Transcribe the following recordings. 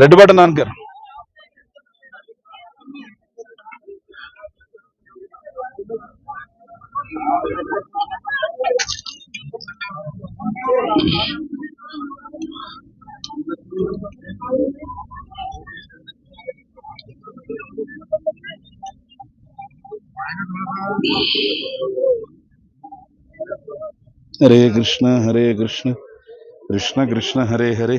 Red button on కర్ హరే కృష్ణ హరే కృష్ణ కృష్ణ కృష్ణ హరే హరే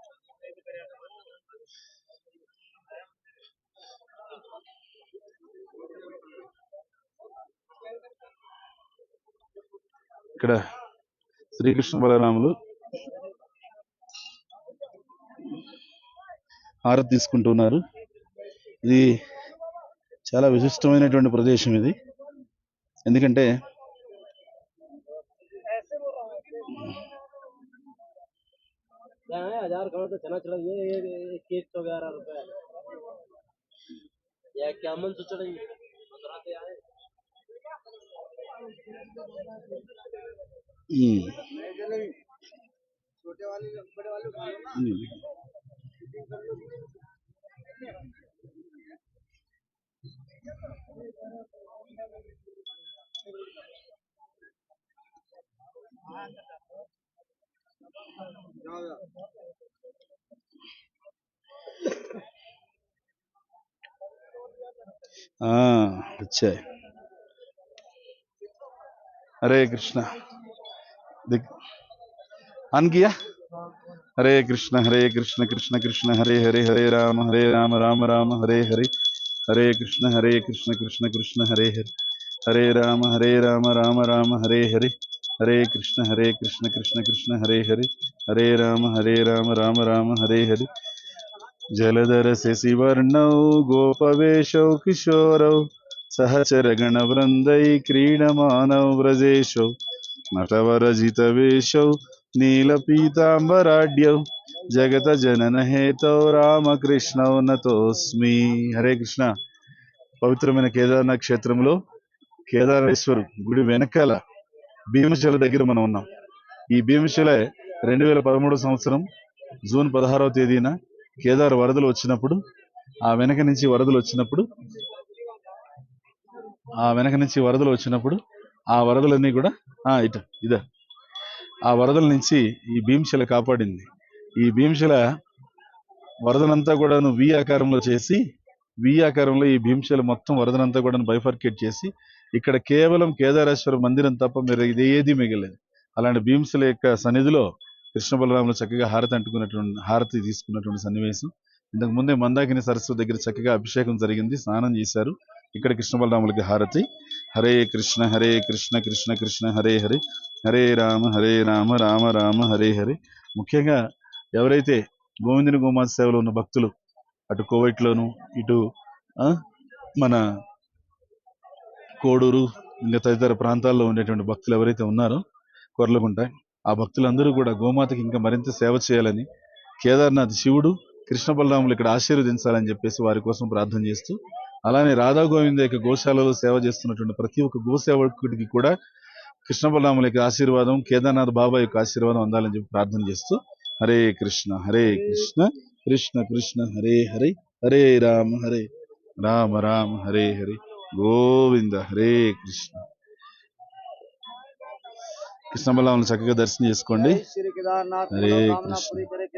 ఇక్కడ శ్రీకృష్ణ బలరాములు హారతి తీసుకుంటున్నారు ఇది చాలా విశిష్టమైనటువంటి ప్రదేశం ఇది ఎందుకంటే क्या है हजार करोड़ तो चना चढ़ा ये ये- ये केक तो ग्यारह रुपए या क्या मन से వచ్చాయి హరే కృష్ణ देख। ऑन किया? हरे कृष्ण हरे कृष्ण कृष्ण कृष्ण, हरे हरे हरे राम हरे राम राम राम, हरे हरे। हरे कृष्ण हरे कृष्ण कृष्ण कृष्ण, हरे हरे। हरे राम हरे राम राम राम, हरे हरे। हरे कृष्ण हरे कृष्ण कृष्ण कृष्ण, हरे हरे। हरे राम हरे राम राम राम, हरे हरे। जलधर शशिवर्णौ गोपवेशौ, किशोरौ, सहचरगणवृन्दै, क्रीडमानौ, व्रजेशौ। వ్రజేశౌ నటవరజితవేశౌ నీలపీతాంబరాఢ్యౌ జగత జనన హేతౌ రామకృష్ణౌ నతోస్మి హరే కృష్ణ పవిత్రమైన కేదార్నాథ్ క్షేత్రంలో కేదారేశ్వరు గుడి వెనకాల భీమశిల దగ్గర మనం ఉన్నాం. ఈ భీమశిల రెండు వేల పదమూడు సంవత్సరం జూన్ పదహారవ తేదీన కేదార్ వరదలు వచ్చినప్పుడు ఆ వెనక నుంచి వరదలు వచ్చినప్పుడు ఆ వెనక నుంచి వరదలు వచ్చినప్పుడు ఆ వరదలన్నీ కూడా ఇట ఇదా. ఆ వరదల నుంచి ఈ భీమశిల కాపాడింది. ఈ భీమశిల వరదనంతా కూడాను వి ఆకారంలో చేసి వి ఆకారంలో ఈ భీమశిల మొత్తం వరదనంతా కూడా బైఫర్కేట్ చేసి ఇక్కడ కేవలం కేదారేశ్వర మందిరం తప్ప మీరు ఇది ఏది మిగలేదు. అలాంటి భీమశిల యొక్క సన్నిధిలో కృష్ణ బలరాములు చక్కగా హారతి అంటుకున్నటువంటి హారతి తీసుకున్నటువంటి సన్నివేశం. ఇంతకు ముందే మందాకిని సరస్సు దగ్గర చక్కగా అభిషేకం జరిగింది స్నానం చేశారు. ఇక్కడ కృష్ణ బలరాములకి హారతి. హరే కృష్ణ హరే కృష్ణ కృష్ణ కృష్ణ హరే హరే. హరే రామ హరే రామ రామ రామ హరే హరే. ముఖ్యంగా ఎవరైతే గోవిందుని గోమాత సేవలో ఉన్న భక్తులు అటు కోవైట్లోను ఇటు మన కోడూరు ఇంకా తదితర ప్రాంతాల్లో ఉండేటువంటి భక్తులు ఎవరైతే ఉన్నారో కొర్లగుంట ఆ భక్తులందరూ కూడా గోమాతకి ఇంకా మరింత సేవ చేయాలని కేదార్నాథ్ శివుడు కృష్ణ బలరాములు ఇక్కడ ఆశీర్వదించాలని చెప్పేసి వారి కోసం ప్రార్థన చేస్తూ అలానే రాధా గోవింద యొక్క గోశాలలో సేవ చేస్తున్నటువంటి ప్రతి ఒక్క గోసేవకుడికి కూడా కృష్ణ బలరాముల యొక్క ఆశీర్వాదం కేదార్నాథ్ బాబా యొక్క ఆశీర్వాదం అందాలని చెప్పి ప్రార్థన చేస్తూ హరే కృష్ణ హరే కృష్ణ కృష్ణ కృష్ణ హరే హరే హరే రామ హరే రామ రామ హరే హరే గోవింద హరే కృష్ణ. కృష్ణ బలరాములు చక్కగా దర్శనం చేసుకోండి. హరే కృష్ణ.